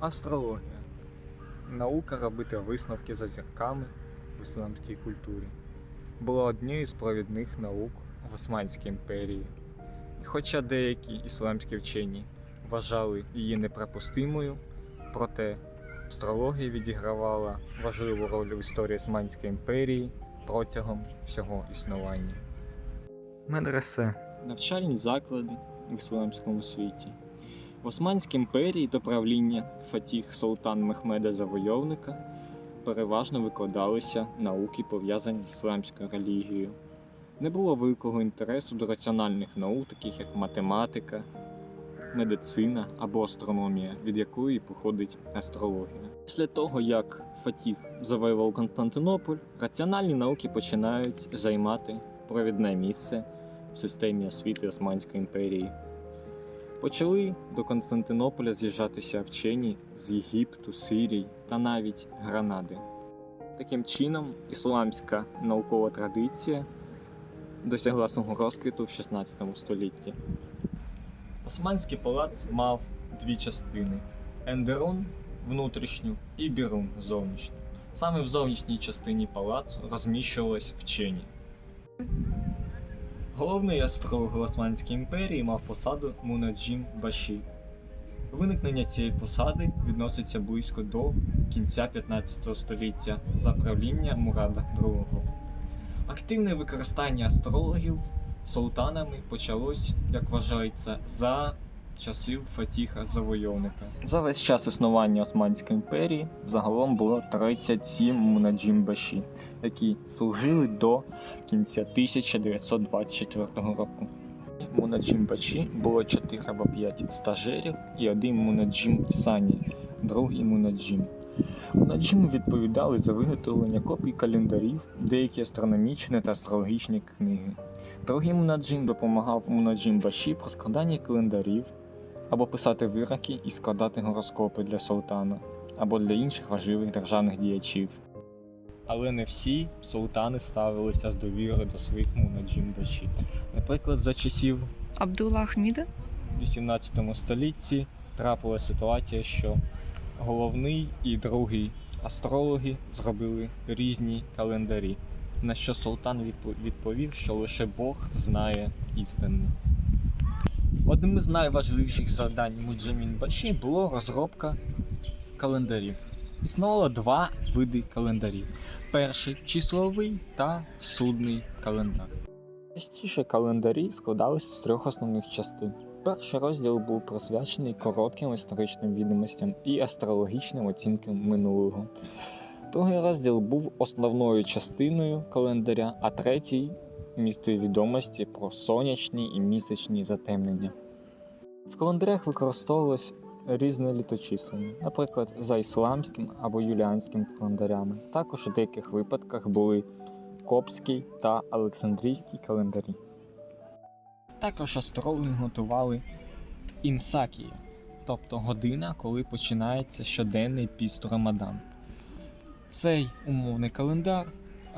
Астрологія. Наука робити висновки за зірками в ісламській культурі була однією з провідних наук в Османській імперії. І хоча деякі ісламські вчені вважали її неприпустимою, проте астрологія відігравала важливу роль в історії Османської імперії протягом всього існування. Медресе навчальні заклади в ісламському світі. В Османській імперії до правління Фатіх Султан Мехмеда Завойовника переважно викладалися науки, пов'язані з ісламською релігією. Не було великого інтересу до раціональних наук, таких як математика, медицина або астрономія, від якої походить астрологія. Після того, як Фатіх завоював Константинополь, раціональні науки починають займати провідне місце в системі освіти Османської імперії. Почали до Константинополя з'їжджатися вчені з Єгипту, Сирії та навіть Гранади. Таким чином, ісламська наукова традиція досягла свого розквіту в 16 столітті. Османський палац мав дві частини: Ендерун внутрішню і Бірун зовнішню. Саме в зовнішній частині палацу розміщувались вчені. Головний астролог Османської імперії мав посаду Мунаджім Баші. Виникнення цієї посади відноситься близько до кінця 15 століття за правління Мурада II. Активне використання астрологів султанами почалось, як вважається, за часів Фатіха Завойовника. За весь час існування Османської імперії загалом було 37 мунаджім баші, які служили до кінця 1924 року. Мунаджім Бачі було 4 або 5 стажерів і один Мунаджім Ісані, другий Мунаджім. Мунаджими відповідали за виготовлення копій календарів, деякі астрономічні та астрологічні книги. Другий Мунаджим допомагав Мунаджим Баші про складання календарів або писати вироки і складати гороскопи для султана або для інших важливих державних діячів. Але не всі султани ставилися з довірою до своїх мунаджим баші. Наприклад, за часів Абдулла Ахміда? в 18 столітті трапилася ситуація, що головний і другий астрологи зробили різні календарі. На що султан відпо- відповів, що лише Бог знає істину. Одним із найважливіших завдань Муджамін Баші було розробка календарів. Існувало два види календарів: перший числовий та судний календар. Частіше календарі складалися з трьох основних частин. Перший розділ був присвячений коротким історичним відомостям і астрологічним оцінкам минулого. Другий розділ був основною частиною календаря, а третій містив відомості про сонячні і місячні затемнення. В календарях використовувалось різне літочислення, наприклад, за ісламським або юліанським календарями. Також у деяких випадках були Копський та Олександрійський календарі. Також астрологи готували імсакії, тобто година, коли починається щоденний піст Рамадан. Цей умовний календар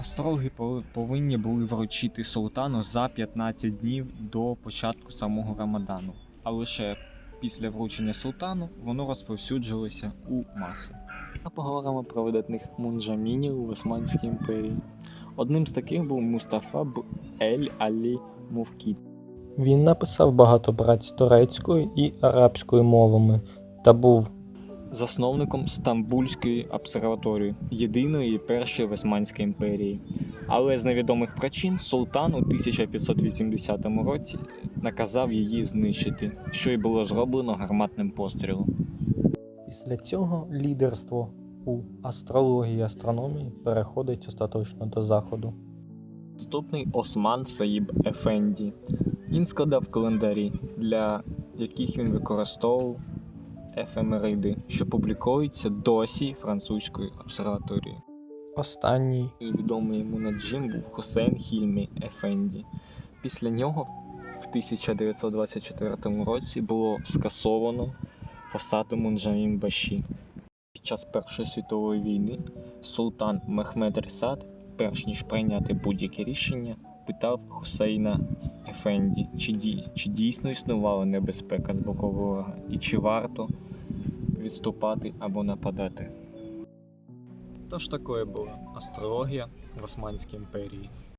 астрологи повинні були вручити султану за 15 днів до початку самого Рамадану, а лише після вручення султану воно розповсюджувалося у маси. А поговоримо про видатних мунджамінів в Османській імперії. Одним з таких був Мустафа Б. Ель Алі Мувкіт. Він написав багато праць турецькою і арабською мовами та був засновником Стамбульської обсерваторії, єдиної першої в Османській імперії. Але з невідомих причин султан у 1580 році наказав її знищити, що й було зроблено гарматним пострілом. після цього лідерство у астрології і астрономії переходить остаточно до заходу. Наступний Осман Саїб Ефенді. Він складав календарі, для яких він використовував ефемериди, що публікуються досі французькою обсерваторією. Останній І відомий йому наджим був Хусейн Хільмі Ефенді. Після нього в 1924 році було скасовано посаду Мунджамін Баші. Під час Першої світової війни султан Мехмед Рісад, перш ніж прийняти будь-яке рішення, питав Хусейна Ефенді, чи дій, чи дійсно існувала небезпека з боку ворога, і чи варто відступати або нападати? Тож такою була астрологія в Османській імперії.